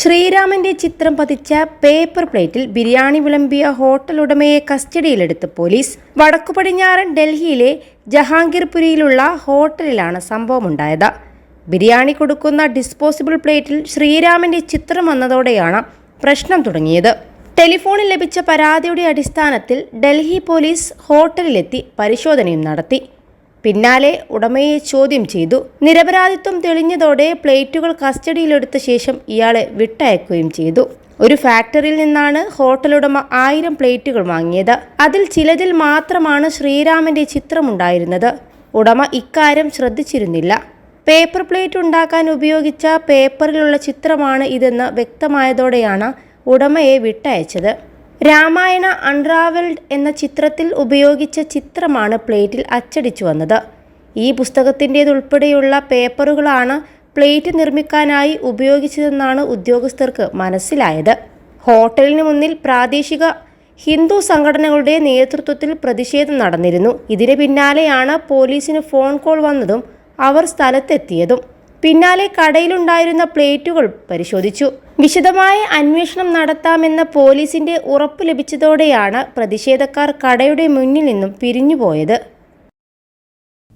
ശ്രീരാമന്റെ ചിത്രം പതിച്ച പേപ്പർ പ്ലേറ്റിൽ ബിരിയാണി വിളമ്പിയ ഹോട്ടൽ ഉടമയെ കസ്റ്റഡിയിലെടുത്ത് പോലീസ്. വടക്കു പടിഞ്ഞാറൻ ഡൽഹിയിലെ ജഹാംഗീർപുരിയിലുള്ള ഹോട്ടലിലാണ് സംഭവമുണ്ടായത്. ബിരിയാണി കൊടുക്കുന്ന ഡിസ്പോസിബിൾ പ്ലേറ്റിൽ ശ്രീരാമന്റെ ചിത്രം വന്നതോടെയാണ് പ്രശ്നം തുടങ്ങിയത്. ടെലിഫോണിൽ ലഭിച്ച പരാതിയുടെ അടിസ്ഥാനത്തിൽ ഡൽഹി പോലീസ് ഹോട്ടലിലെത്തി പരിശോധനയും നടത്തി. പിന്നാലെ ഉടമയെ ചോദ്യം ചെയ്തു. നിരപരാധിത്വം തെളിഞ്ഞതോടെ പ്ലേറ്റുകൾ കസ്റ്റഡിയിലെടുത്ത ശേഷം ഇയാളെ വിട്ടയക്കുകയും ചെയ്തു. ഒരു ഫാക്ടറിയിൽ നിന്നാണ് ഹോട്ടൽ ഉടമ ആയിരം പ്ലേറ്റുകൾ വാങ്ങിയത്. അതിൽ ചിലതിൽ മാത്രമാണ് ശ്രീരാമന്റെ ചിത്രമുണ്ടായിരുന്നത്. ഉടമ ഇക്കാര്യം ശ്രദ്ധിച്ചിരുന്നില്ല. പേപ്പർ പ്ലേറ്റ് ഉണ്ടാക്കാൻ ഉപയോഗിച്ച പേപ്പറിലുള്ള ചിത്രമാണ് ഇതെന്ന് വ്യക്തമായതോടെയാണ് ഉടമയെ വിട്ടയച്ചത്. രാമായണ അൺറാവൽഡ് എന്ന ചിത്രത്തിൽ ഉപയോഗിച്ച ചിത്രമാണ് പ്ലേറ്റിൽ അച്ചടിച്ചു വന്നത്. ഈ പുസ്തകത്തിന്റേതുൾപ്പെടെയുള്ള പേപ്പറുകളാണ് പ്ലേറ്റ് നിർമ്മിക്കാനായി ഉപയോഗിച്ചതെന്നാണ് ഉദ്യോഗസ്ഥർക്ക് മനസ്സിലായത്. ഹോട്ടലിന് മുന്നിൽ പ്രാദേശിക ഹിന്ദു സംഘടനകളുടെ നേതൃത്വത്തിൽ പ്രതിഷേധം നടന്നിരുന്നു. ഇതിന് പിന്നാലെയാണ് പോലീസിന് ഫോൺ കോൾ വന്നതും അവർ സ്ഥലത്തെത്തിയതും. പിന്നാലെ കടയിലുണ്ടായിരുന്ന പ്ലേറ്റുകൾ പരിശോധിച്ചു. വിശദമായ അന്വേഷണം നടത്താമെന്ന പോലീസിന്റെ ഉറപ്പ് ലഭിച്ചതോടെയാണ് പ്രതിഷേധക്കാർ കടയുടെ മുന്നിൽ നിന്നും പിരിഞ്ഞുപോയത്.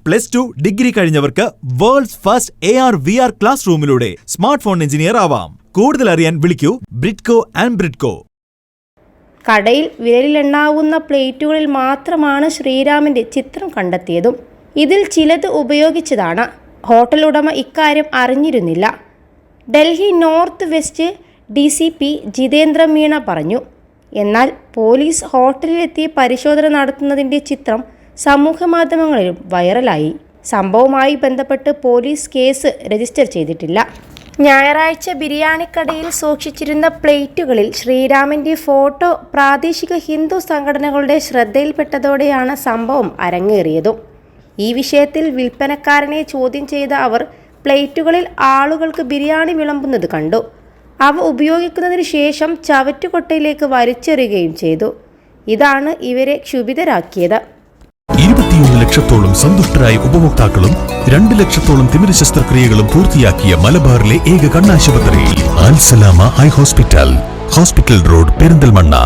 Plus two degree കഴിഞ്ഞവർക്ക് world's first A R V R class റൂമിലൂടെ smart phone engineer ആവാം. കൂടുതൽ അറിയാൻ വിളിക്കൂ ബ്രിഡ്കോ ആൻഡ് ബ്രിഡ്കോ. കടയിൽ വിരലിലെണ്ണാവുന്ന പ്ലേറ്റുകളിൽ മാത്രമാണ് ശ്രീരാമന്റെ ചിത്രം കണ്ടെത്തിയതും. ഇതിൽ ചിലത് ഉപയോഗിച്ചതാണ്. ഹോട്ടൽ ഉടമ ഇക്കാര്യം അറിഞ്ഞിരുന്നില്ല. Delhi north west D C P Jitendra Meena പറഞ്ഞു. എന്നാൽ പോലീസ് ഹോട്ടലിലെത്തി പരിശോധന നടത്തുന്നതിന്റെ ചിത്രം സമൂഹമാധ്യമങ്ങളിലും വൈറലായി. സംഭവവുമായി ബന്ധപ്പെട്ട് പോലീസ് കേസ് രജിസ്റ്റർ ചെയ്തിട്ടില്ല. ഞായറാഴ്ച ബിരിയാണിക്കടയിൽ സൂക്ഷിച്ചിരുന്ന പ്ലേറ്റുകളിൽ ശ്രീരാമന്റെ ഫോട്ടോ പ്രാദേശിക ഹിന്ദു സംഘടനകളുടെ ശ്രദ്ധയിൽപ്പെട്ടതോടെയാണ് സംഭവം അരങ്ങേറിയതും. ഈ വിഷയത്തിൽ വിൽപ്പനക്കാരനെ ചോദ്യം ചെയ്ത അവർ പ്ലേറ്റുകളിൽ ആളുകൾക്ക് ബിരിയാണി വിളമ്പുന്നത് കണ്ടു. അവ ഉപയോഗിക്കുന്നതിന് ശേഷം ചവറ്റുകൊട്ടയിലേക്ക് വലിച്ചെറിയുകയും ചെയ്തു. ഇതാണ് ഇവരെ ക്ഷുഭിതരാക്കിയത്. ഇരുപത്തിയൊന്ന് ലക്ഷത്തോളം സന്തുഷ്ടരായ ഉപഭോക്താക്കളും രണ്ട് ലക്ഷത്തോളം തിമിര ശസ്ത്രക്രിയകളും പൂർത്തിയാക്കിയ മലബാറിലെ ഏക കണ്ണാശുപത്രി ഹോസ്പിറ്റൽ. Hospital road Perinthalmanna.